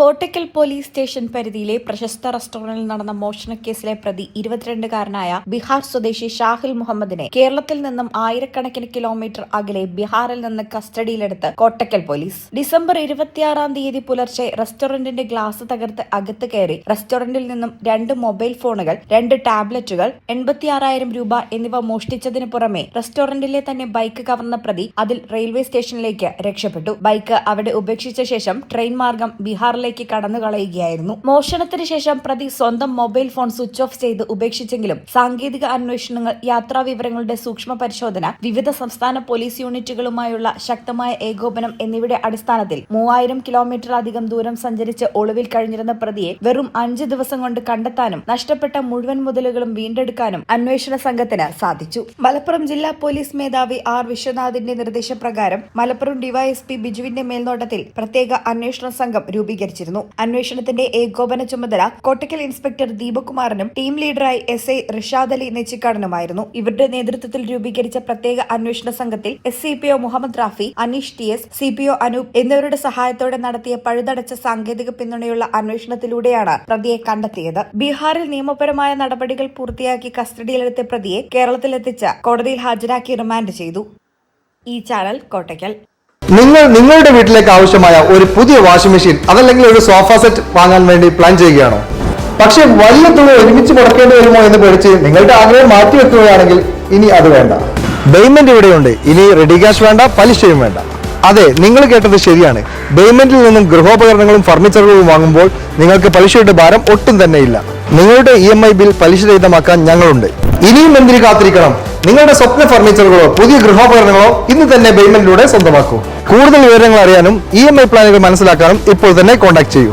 Kottakkal police station പരിധിയിലെ പ്രശസ്ത റെസ്റ്റോറന്റിൽ നടന്ന മോഷണക്കേസിലെ പ്രതി ഇരുപത്തിരണ്ടുകാരനായ ബീഹാർ സ്വദേശി ഷാഹിൽ മുഹമ്മദിനെ കേരളത്തിൽ നിന്നും ആയിരക്കണക്കിന് കിലോമീറ്റർ അകലെ ബീഹാറിൽ നിന്ന് കസ്റ്റഡിയിലെടുത്ത് കോട്ടയ്ക്കൽ പോലീസ്. ഡിസംബർ ഇരുപത്തിയാറാം തീയതി പുലർച്ചെ റെസ്റ്റോറന്റിന്റെ ഗ്ലാസ് തകർത്ത് അകത്ത് കയറി റെസ്റ്റോറന്റിൽ നിന്നും രണ്ട് മൊബൈൽ ഫോണുകൾ രണ്ട് ടാബ്ലറ്റുകൾ എൺപത്തിയാറായിരം രൂപ എന്നിവ മോഷ്ടിച്ചതിന് പുറമെ റെസ്റ്റോറന്റിലെ തന്നെ ബൈക്ക് കവർന്ന പ്രതി അതിൽ റെയിൽവേ സ്റ്റേഷനിലേക്ക് രക്ഷപ്പെട്ടു. ബൈക്ക് അവിടെ ഉപേക്ഷിച്ച ശേഷം ട്രെയിൻ മാർഗം ബീഹാറിലേക്ക് കടന്നു കളയുകയായിരുന്നു. മോഷണത്തിന് ശേഷം പ്രതി സ്വന്തം മൊബൈൽ ഫോൺ സ്വിച്ച് ഓഫ് ചെയ്ത് ഉപേക്ഷിച്ചെങ്കിലും സാങ്കേതിക അന്വേഷണങ്ങൾ യാത്രാ വിവരങ്ങളുടെ സൂക്ഷ്മ പരിശോധന വിവിധ സംസ്ഥാന പോലീസ് യൂണിറ്റുകളുമായുള്ള ശക്തമായ ഏകോപനം എന്നിവയുടെ അടിസ്ഥാനത്തിൽ മൂവായിരം കിലോമീറ്റർ അധികം ദൂരം സഞ്ചരിച്ച് ഒളിവിൽ കഴിഞ്ഞിരുന്ന പ്രതിയെ വെറും അഞ്ച് ദിവസം കൊണ്ട് കണ്ടെത്താനും നഷ്ടപ്പെട്ട മുഴുവൻ മുതലുകളും വീണ്ടെടുക്കാനും അന്വേഷണ സംഘത്തിന് സാധിച്ചു. മലപ്പുറം ജില്ലാ പോലീസ് മേധാവി ആർ വിശ്വനാഥിന്റെ നിർദ്ദേശപ്രകാരം മലപ്പുറം ഡിവൈഎസ്പി ബിജുവിന്റെ മേൽനോട്ടത്തിൽ പ്രത്യേക അന്വേഷണ സംഘം രൂപീകരിച്ചിരുന്നു അന്വേഷണത്തിന്റെ ഏകോപന ചുമതല കോട്ടക്കൽ ഇൻസ്പെക്ടർ ദീപകുമാറിനും ടീം ലീഡറായി എസ് ഐ റിഷാദ് അലി നെച്ചിക്കാടനുമായിരുന്നു. ഇവരുടെ നേതൃത്വത്തിൽ രൂപീകരിച്ച പ്രത്യേക അന്വേഷണ സംഘത്തിൽ S C P O Muhammad Rafi Aneesh T S C P O Anoop എന്നിവരുടെ സഹായത്തോടെ നടത്തിയ പഴുതടച്ച സാങ്കേതിക പിന്തുണയുള്ള അന്വേഷണത്തിലൂടെയാണ് പ്രതിയെ കണ്ടെത്തിയത്. ബീഹാറിൽ നിയമപരമായ നടപടികൾ പൂർത്തിയാക്കി കസ്റ്റഡിയിലെടുത്ത പ്രതിയെ കേരളത്തിലെത്തിച്ച് കോടതിയിൽ ഹാജരാക്കി റിമാൻഡ് ചെയ്തു. ഈ ചാനൽ കോട്ടയ്ക്കൽ നിങ്ങൾ നിങ്ങളുടെ വീട്ടിലേക്ക് ആവശ്യമായ ഒരു പുതിയ വാഷിംഗ് മെഷീൻ അതല്ലെങ്കിൽ ഒരു സോഫ സെറ്റ് വാങ്ങാൻ വേണ്ടി പ്ലാൻ ചെയ്യുകയാണോ? പക്ഷേ വലിയ തുക ഒരുമിച്ച് മുടക്കേണ്ടി വരുമോ എന്ന് പേടിച്ച് നിങ്ങളുടെ ആഗ്രഹം മാറ്റി വെക്കുകയാണെങ്കിൽ ഇനി അത് വേണ്ട. പേയ്മെന്റ് ഇവിടെയുണ്ട്. ഇനി റെഡി ക്യാഷ് വേണ്ട പലിശയും വേണ്ട. അതെ നിങ്ങൾ കേട്ടത് ശരിയാണ്. പേയ്മെന്റിൽ നിന്നും ഗൃഹോപകരണങ്ങളും ഫർണിച്ചറുകളും വാങ്ങുമ്പോൾ നിങ്ങൾക്ക് പലിശയുടെ ഭാരം ഒട്ടും തന്നെ ഇല്ല. നിങ്ങളുടെ ഇ എം ഐ ബിൽ പലിശരഹിതമാക്കാൻ ഞങ്ങളുണ്ട്. ഇനിയും എന്തിനു കാത്തിരിക്കണം? നിങ്ങളുടെ സ്വപ്ന ഫർണിച്ചറുകളോ പുതിയ ഗൃഹോപകരണങ്ങളോ ഇന്ന് തന്നെ പേയ്മെന്റിലൂടെ സ്വന്തമാക്കൂ. കൂടുതൽ വിവരങ്ങൾ അറിയാനും ഇ എം ഐ പ്ലാനുകൾ മനസ്സിലാക്കാനും ഇപ്പോൾ തന്നെ കോൺടാക്ട് ചെയ്യൂ.